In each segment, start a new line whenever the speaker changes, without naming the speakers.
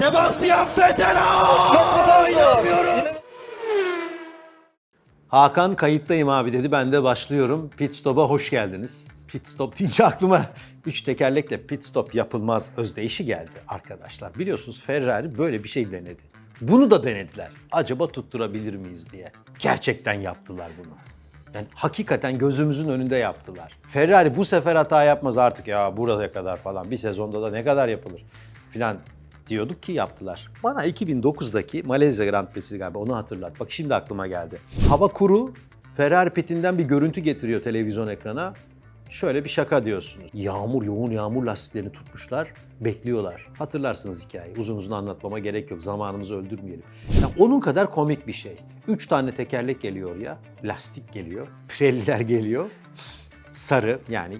Sebastian Vettel. İnanmıyorum. Hakan kayıttayım abi dedi. Ben de başlıyorum. Pit Stop'a hoş geldiniz. Pit Stop deyince aklıma üç tekerlekle pit stop yapılmaz özdeyişi geldi arkadaşlar. Biliyorsunuz Ferrari böyle bir şey denedi. Bunu da denediler. Acaba tutturabilir miyiz diye. Gerçekten yaptılar bunu. Yani hakikaten gözümüzün önünde yaptılar. Ferrari bu sefer hata yapmaz artık ya buraya kadar falan. Bir sezonda da ne kadar yapılır filan diyorduk ki yaptılar. Bana 2009'daki Malezya Grand Prix'si galiba onu hatırlat. Bak şimdi aklıma geldi. Hava kuru Ferrari pitinden bir görüntü getiriyor televizyon ekrana. Şöyle bir şaka diyorsunuz. Yağmur, yoğun yağmur lastiklerini tutmuşlar, bekliyorlar. Hatırlarsınız hikayeyi. Uzun uzun anlatmama gerek yok. Zamanımızı öldürmeyelim. Yani onun kadar komik bir şey. Üç tane tekerlek geliyor ya. Lastik geliyor. Pirelliler geliyor. Sarı yani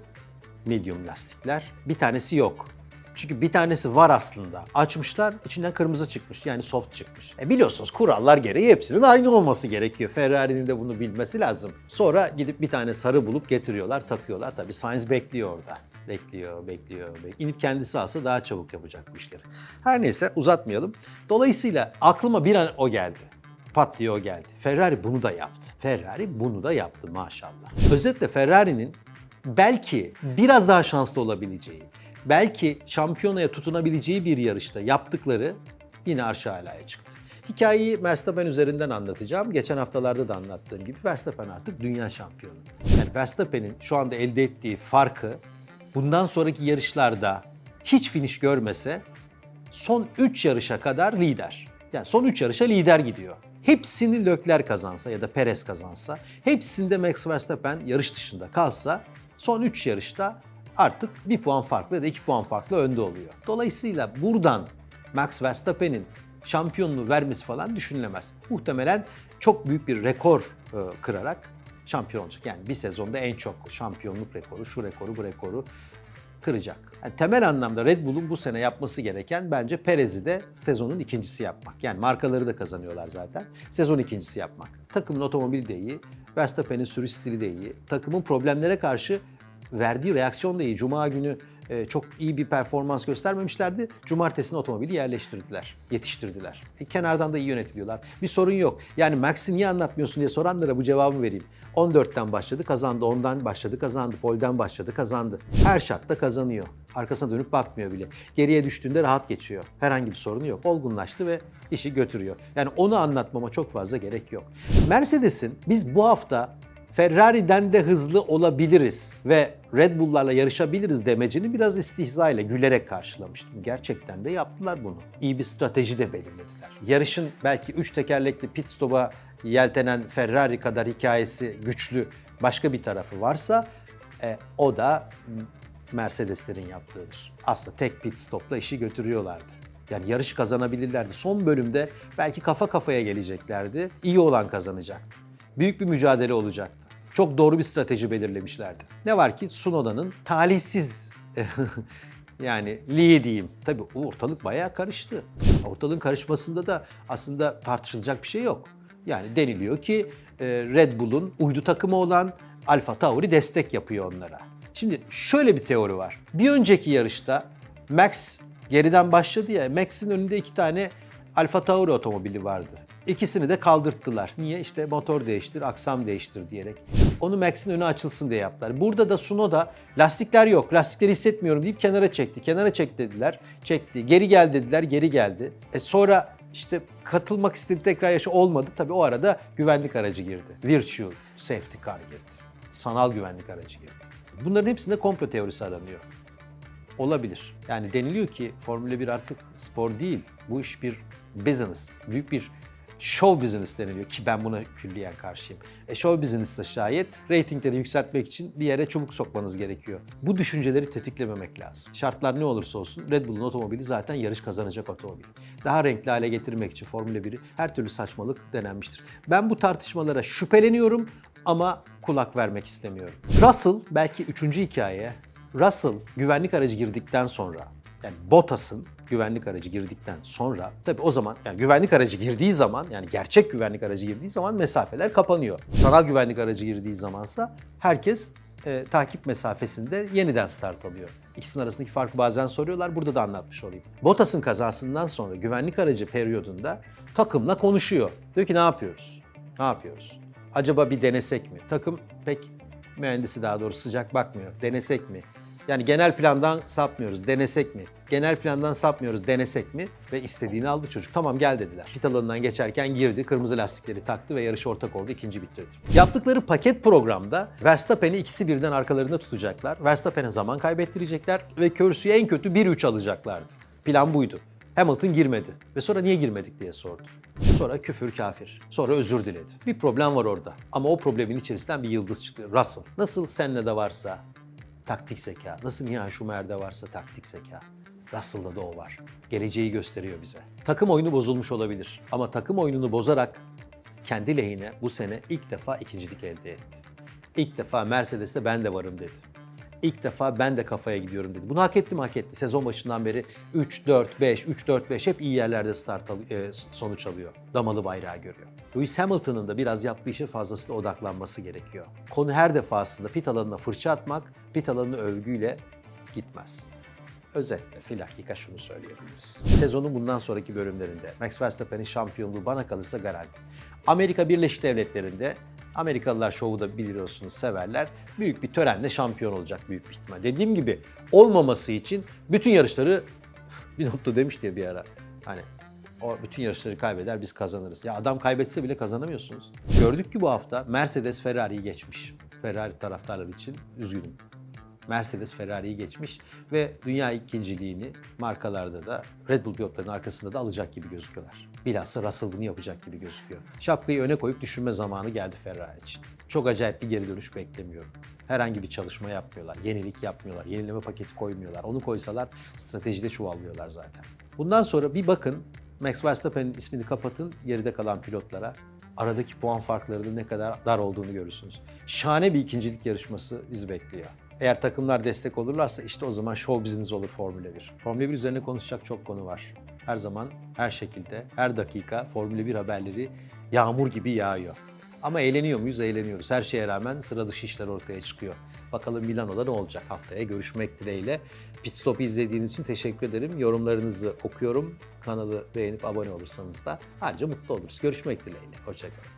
medium lastikler. Bir tanesi yok. Çünkü bir tanesi var aslında. Açmışlar, içinden kırmızı çıkmış. Yani soft çıkmış. E biliyorsunuz kurallar gereği hepsinin aynı olması gerekiyor. Ferrari'nin de bunu bilmesi lazım. Sonra gidip bir tane sarı bulup getiriyorlar, takıyorlar. Tabii Sainz bekliyor orada. Bekliyor, bekliyor, bekliyor. İnip kendisi alsa daha çabuk yapacak bu işleri. Her neyse uzatmayalım. Dolayısıyla aklıma bir an o geldi. Pat diye o geldi. Ferrari bunu da yaptı. Ferrari bunu da yaptı maşallah. Özetle Ferrari'nin belki biraz daha şanslı olabileceği, belki şampiyonaya tutunabileceği bir yarışta yaptıkları yine arşa alaya çıktı. Hikayeyi Verstappen üzerinden anlatacağım. Geçen haftalarda da anlattığım gibi Verstappen artık dünya şampiyonu. Yani Verstappen'in şu anda elde ettiği farkı bundan sonraki yarışlarda hiç finish görmese son 3 yarışa kadar lider. Yani son 3 yarışa lider gidiyor. Hepsini Lökler kazansa ya da Perez kazansa, hepsinde Max Verstappen yarış dışında kalsa son 3 yarışta artık bir puan farklı ya da 2 puan farklı önde oluyor. Dolayısıyla buradan Max Verstappen'in şampiyonluğu vermesi falan düşünülemez. Muhtemelen çok büyük bir rekor e, kırarak şampiyon olacak. Yani bir sezonda en çok şampiyonluk rekoru, şu rekoru, bu rekoru kıracak. Yani temel anlamda Red Bull'un bu sene yapması gereken bence Perez'i de sezonun ikincisi yapmak. Yani markaları da kazanıyorlar zaten. Sezon ikincisi yapmak. Takımın otomobili de iyi, Verstappen'in sürüş stili de iyi. Takımın problemlere karşı verdiği reaksiyon da iyi. Cuma günü e, çok iyi bir performans göstermemişlerdi. Cumartesine otomobili yerleştirdiler, yetiştirdiler. E, kenardan da iyi yönetiliyorlar. Bir sorun yok. Yani Max'i niye anlatmıyorsun diye soranlara bu cevabı vereyim. 14'ten başladı kazandı, 10'dan başladı kazandı, polden başladı kazandı. Her şartta kazanıyor. Arkasına dönüp bakmıyor bile. Geriye düştüğünde rahat geçiyor. Herhangi bir sorunu yok. Olgunlaştı ve işi götürüyor. Yani onu anlatmama çok fazla gerek yok. Mercedes'in biz bu hafta Ferrari'den de hızlı olabiliriz ve Red Bull'larla yarışabiliriz demecini biraz istihza ile gülerek karşılamıştım. Gerçekten de yaptılar bunu. İyi bir strateji de belirlediler. Yarışın belki üç tekerlekli pit stop'a yeltenen Ferrari kadar hikayesi güçlü başka bir tarafı varsa e, o da Mercedeslerin yaptığıdır. Aslında tek pit stopla işi götürüyorlardı. Yani yarış kazanabilirlerdi. Son bölümde belki kafa kafaya geleceklerdi. İyi olan kazanacaktı. Büyük bir mücadele olacaktı. Çok doğru bir strateji belirlemişlerdi. Ne var ki Tsunoda'nın talihsiz yani Lee diyeyim. Tabii ortalık bayağı karıştı. Ortalığın karışmasında da aslında tartışılacak bir şey yok. Yani deniliyor ki e, Red Bull'un uydu takımı olan Alfa Tauri destek yapıyor onlara. Şimdi şöyle bir teori var. Bir önceki yarışta Max geriden başladı ya, Max'in önünde iki tane Alfa Tauri otomobili vardı. İkisini de kaldırttılar. Niye? İşte motor değiştir, aksam değiştir diyerek. Onu Max'in önü açılsın diye yaptılar. Burada da Sunoda lastikler yok, lastikleri hissetmiyorum deyip kenara çekti. Kenara çek dediler, çekti. Geri gel dediler, geri geldi. E sonra işte katılmak istedi tekrar yaşı olmadı. Tabii o arada güvenlik aracı girdi. Virtual Safety Car girdi. Sanal güvenlik aracı girdi. Bunların hepsinde komplo teorisi aranıyor. Olabilir. Yani deniliyor ki Formula 1 artık spor değil. Bu iş bir business. Büyük bir show business deniliyor ki ben buna külliyen karşıyım. E show business'sa şayet reytingleri yükseltmek için bir yere çubuk sokmanız gerekiyor. Bu düşünceleri tetiklememek lazım. Şartlar ne olursa olsun Red Bull'un otomobili zaten yarış kazanacak otomobil. Daha renkli hale getirmek için Formula 1'i her türlü saçmalık denenmiştir. Ben bu tartışmalara şüpheleniyorum ama kulak vermek istemiyorum. Russell belki üçüncü hikaye. Russell güvenlik aracı girdikten sonra yani Bottas'ın güvenlik aracı girdikten sonra tabii o zaman yani güvenlik aracı girdiği zaman yani gerçek güvenlik aracı girdiği zaman mesafeler kapanıyor. Sanal güvenlik aracı girdiği zamansa herkes e, takip mesafesinde yeniden start alıyor. İkisinin arasındaki farkı bazen soruyorlar. Burada da anlatmış olayım. Bottas'ın kazasından sonra güvenlik aracı periyodunda takımla konuşuyor. Diyor ki ne yapıyoruz? Ne yapıyoruz? Acaba bir denesek mi? Takım pek mühendisi daha doğrusu sıcak bakmıyor. Denesek mi? Yani genel plandan sapmıyoruz. Denesek mi? Genel plandan sapmıyoruz. Denesek mi? Ve istediğini aldı çocuk. Tamam gel dediler. Pit alanından geçerken girdi. Kırmızı lastikleri taktı ve yarış ortak oldu. ikinci bitirdi. Yaptıkları paket programda Verstappen'i ikisi birden arkalarında tutacaklar. Verstappen'e zaman kaybettirecekler ve Körsü'ye en kötü 1-3 alacaklardı. Plan buydu. Hamilton girmedi ve sonra niye girmedik diye sordu. Sonra küfür kafir. Sonra özür diledi. Bir problem var orada. Ama o problemin içerisinden bir yıldız çıktı. Russell. Nasıl senle de varsa taktik zeka. Nasıl Miha Schumacher'de varsa taktik zeka. Russell'da da o var. Geleceği gösteriyor bize. Takım oyunu bozulmuş olabilir. Ama takım oyununu bozarak kendi lehine bu sene ilk defa ikincilik elde etti. İlk defa Mercedes'te ben de varım dedi. İlk defa ben de kafaya gidiyorum dedi. Bunu hak etti mi hak etti. Sezon başından beri 3, 4, 5, 3, 4, 5 hep iyi yerlerde start al- e, sonuç alıyor. Damalı bayrağı görüyor. Lewis Hamilton'ın da biraz yaptığı işe fazlasıyla odaklanması gerekiyor. Konu her defasında pit alanına fırça atmak, pit alanını övgüyle gitmez. Özetle filakika şunu söyleyebiliriz. Sezonun bundan sonraki bölümlerinde Max Verstappen'in şampiyonluğu bana kalırsa garanti. Amerika Birleşik Devletleri'nde Amerikalılar şovu da biliyorsunuz severler. Büyük bir törenle şampiyon olacak büyük bir ihtimal. Dediğim gibi olmaması için bütün yarışları bir nokta demiş diye bir ara. Hani o bütün yarışları kaybeder biz kazanırız. Ya adam kaybetse bile kazanamıyorsunuz. Gördük ki bu hafta Mercedes Ferrari'yi geçmiş. Ferrari taraftarları için üzgünüm. Mercedes Ferrari'yi geçmiş ve dünya ikinciliğini markalarda da Red Bull pilotlarının arkasında da alacak gibi gözüküyorlar. Bilhassa Russell bunu yapacak gibi gözüküyor. Şapkayı öne koyup düşünme zamanı geldi Ferrari için. Çok acayip bir geri dönüş beklemiyorum. Herhangi bir çalışma yapmıyorlar, yenilik yapmıyorlar, yenileme paketi koymuyorlar. Onu koysalar stratejide çuvallıyorlar zaten. Bundan sonra bir bakın Max Verstappen'in ismini kapatın geride kalan pilotlara. Aradaki puan farklarının ne kadar dar olduğunu görürsünüz. Şahane bir ikincilik yarışması bizi bekliyor. Eğer takımlar destek olurlarsa işte o zaman show business olur Formula 1. Formula 1 üzerine konuşacak çok konu var. Her zaman, her şekilde, her dakika Formula 1 haberleri yağmur gibi yağıyor. Ama eğleniyor muyuz? Eğleniyoruz. Her şeye rağmen sıra dışı işler ortaya çıkıyor. Bakalım Milano'da ne olacak haftaya görüşmek dileğiyle. Pit Stop'u izlediğiniz için teşekkür ederim. Yorumlarınızı okuyorum. Kanalı beğenip abone olursanız da ayrıca mutlu oluruz. Görüşmek dileğiyle. Hoşçakalın.